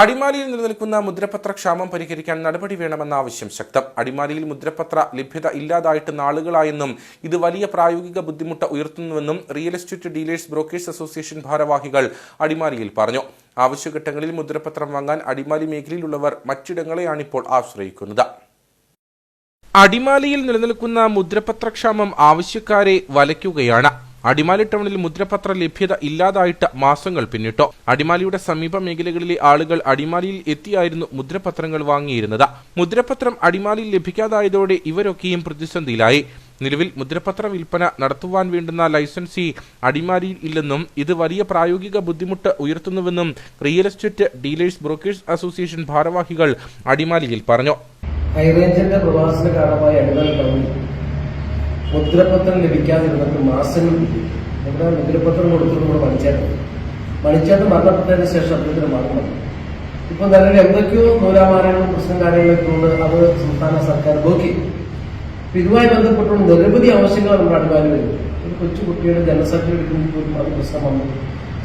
അടിമാലിയിൽ നിലനിൽക്കുന്ന മുദ്രപത്ര ക്ഷാമം പരിഹരിക്കാൻ നടപടി വേണമെന്ന ആവശ്യം ശക്തം. അടിമാലിയിൽ മുദ്രപത്ര ലഭ്യത ഇല്ലാതായിട്ട് നാളുകളായെന്നും ഇത് വലിയ പ്രായോഗിക ബുദ്ധിമുട്ട് ഉയർത്തുന്നുവെന്നും real estate dealers brokers association ഭാരവാഹികൾ അടിമാലിയിൽ പറഞ്ഞു. ആവശ്യഘട്ടങ്ങളിൽ മുദ്രപത്രം വാങ്ങാൻ അടിമാലി മേഖലയിലുള്ളവർ മറ്റിടങ്ങളെയാണിപ്പോൾ ആശ്രയിക്കുന്നത്. അടിമാലിയിൽ നിലനിൽക്കുന്ന മുദ്രപത്രക്ഷാമം ആവശ്യക്കാരെ വലയ്ക്കുകയാണ്. അടിമാലി ടൗണിൽ മുദ്രപത്ര ലഭ്യത ഇല്ലാതായിട്ട് മാസങ്ങൾ പിന്നിട്ടു. അടിമാലിയുടെ സമീപ മേഖലകളിലെ ആളുകൾ അടിമാലിയിൽ എത്തിയായിരുന്നു മുദ്രപത്രങ്ങൾ വാങ്ങിയിരുന്നത്. മുദ്രപത്രം അടിമാലിയിൽ ലഭിക്കാതായതോടെ ഇവരൊക്കെയും പ്രതിസന്ധിയിലായി. നിലവിൽ മുദ്രപത്ര വിൽപ്പന നടത്തുവാൻ വേണ്ടുന്ന ലൈസൻസി അടിമാലിയിൽ ഇല്ലെന്നും ഇത് വലിയ പ്രായോഗിക ബുദ്ധിമുട്ട് ഉയർത്തുന്നുവെന്നും real estate dealers brokers association ഭാരവാഹികൾ അടിമാലിയിൽ പറഞ്ഞു. ഹൈറേഞ്ചിന്റെ പ്രവാസന കാരണമായി അടിമൽ ടൗണിൽ മുദ്രപത്രം ലഭിക്കാതിരുന്നിട്ട് മാസങ്ങൾ ഇവിടെ മുദ്രപത്രം കൊടുത്തിട്ട് നമ്മുടെ പണിച്ചേട്ടൻ പണിച്ചേട്ടൻ മരണപ്പെട്ടതിന് ശേഷം അദ്ദേഹത്തിന് മരണം ഇപ്പൊ നിലവിൽ എന്തൊക്കെയോ നൂലാമാരങ്ങളും പ്രശ്നം കാര്യങ്ങളൊക്കെ ഉണ്ട്. അത് സംസ്ഥാന സർക്കാർ നോക്കി. ഇതുമായി ബന്ധപ്പെട്ടുള്ള നിരവധി ആവശ്യങ്ങൾ നമ്മുടെ അടിമാലി വരുന്നത്. ഒരു കൊച്ചു കുട്ടിയുടെ ജനസർട്ടിഫിക്കറ്റ് പോലും അത് പ്രശ്നം വന്നു.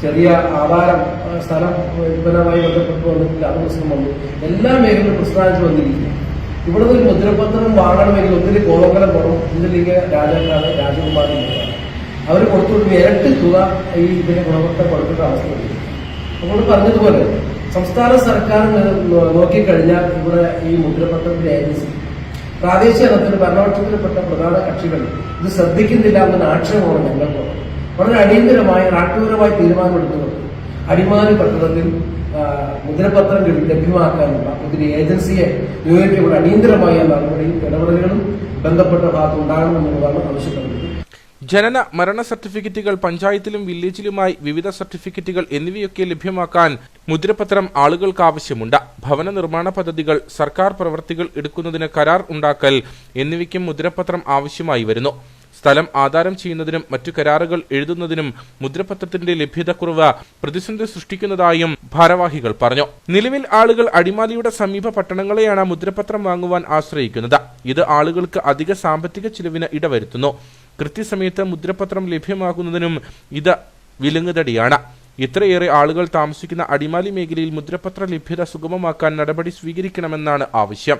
ചെറിയ ആധാരം സ്ഥലം വിൽപ്പനവുമായി ബന്ധപ്പെട്ട് വന്നിട്ടില്ല അത് പ്രശ്നം വന്നു. എല്ലാ മേഖലയിലും പ്രശ്നമായിട്ട് വന്നിരിക്കുന്നു. ഇവിടെ നിന്ന് ഒരു മുദ്രപത്രം വാങ്ങണമെങ്കിൽ ഒത്തിരി കോതങ്കലം പോകണം ഇതിലേക്ക് രാജാക്കാണ് രാജകുമാരൻ അവർ കൊടുത്തുകൊണ്ട് ഇരട്ടി തുക ഈ ഇതിന്റെ ഗുണഭോക്ത കൊടുക്കേണ്ട അവസ്ഥ വരും അപ്പോൾ പറഞ്ഞതുപോലെ സംസ്ഥാന സർക്കാർ നോക്കിക്കഴിഞ്ഞാൽ ഇവിടെ ഈ മുദ്രപത്രത്തിന്റെ ഏജൻസി പ്രാദേശിക തലത്തിൽ ഭരണപക്ഷത്തിൽപ്പെട്ട പ്രധാന കക്ഷികൾ ഇത് ശ്രദ്ധിക്കുന്നില്ല എന്ന ആക്ഷേപമാണ് ഞങ്ങൾക്ക് വളരെ അടിയന്തരമായി നാട്ടുപരമായി തീരുമാനമെടുത്തുകൊണ്ട് അടിമാലി പട്ടണത്തിൽ മുദ്രപത്രം ലഭ്യമാക്കാനുള്ള ഒരു ഏജൻസിയെ നിയോഗിക്കുമ്പോൾ അടിയന്തരമായ നടപടിയും ഇടപെടലുകളും ബന്ധപ്പെട്ട ഭാഗത്ത് ഉണ്ടാകണമെന്നുള്ളതാണ് ആവശ്യപ്പെടുന്നത്. ജനന മരണ സർട്ടിഫിക്കറ്റുകൾ പഞ്ചായത്തിലും വില്ലേജിലുമായി വിവിധ സർട്ടിഫിക്കറ്റുകൾ എന്നിവയൊക്കെ ലഭ്യമാക്കാൻ മുദ്രപത്രം ആളുകൾക്ക് ആവശ്യമുണ്ട് ഭവന നിർമ്മാണ പദ്ധതികൾ സർക്കാർ പ്രവൃത്തികൾ എടുക്കുന്നതിന് കരാർ ഉണ്ടാക്കൽ എന്നിവയ്ക്കും മുദ്രപത്രം ആവശ്യമായി വരുന്നു. സ്ഥലം ആധാരം ചെയ്യുന്നതിനും മറ്റു കരാറുകൾ എഴുതുന്നതിനും മുദ്രപത്രത്തിന്റെ ലഭ്യതക്കുറവ് പ്രതിസന്ധി സൃഷ്ടിക്കുന്നതായും ഭാരവാഹികൾ പറഞ്ഞു. നിലവിൽ ആളുകൾ അടിമാലിയുടെ സമീപ പട്ടണങ്ങളെയാണ് മുദ്രപത്രം വാങ്ങുവാൻ ആശ്രയിക്കുന്നത്. ഇത് ആളുകൾക്ക് അധിക സാമ്പത്തിക ചിലവിന് ഇടവരുത്തുന്നു. കൃത്യസമയത്ത് മുദ്രപത്രം ലഭ്യമാകുന്നതിനും ഇത് വിലങ്ങുതടിയാണ്. ഇത്രയേറെ ആളുകൾ താമസിക്കുന്ന അടിമാലി മേഖലയിൽ മുദ്രപത്ര ലഭ്യത സുഗമമാക്കാൻ നടപടി സ്വീകരിക്കണമെന്നാണ് ആവശ്യം.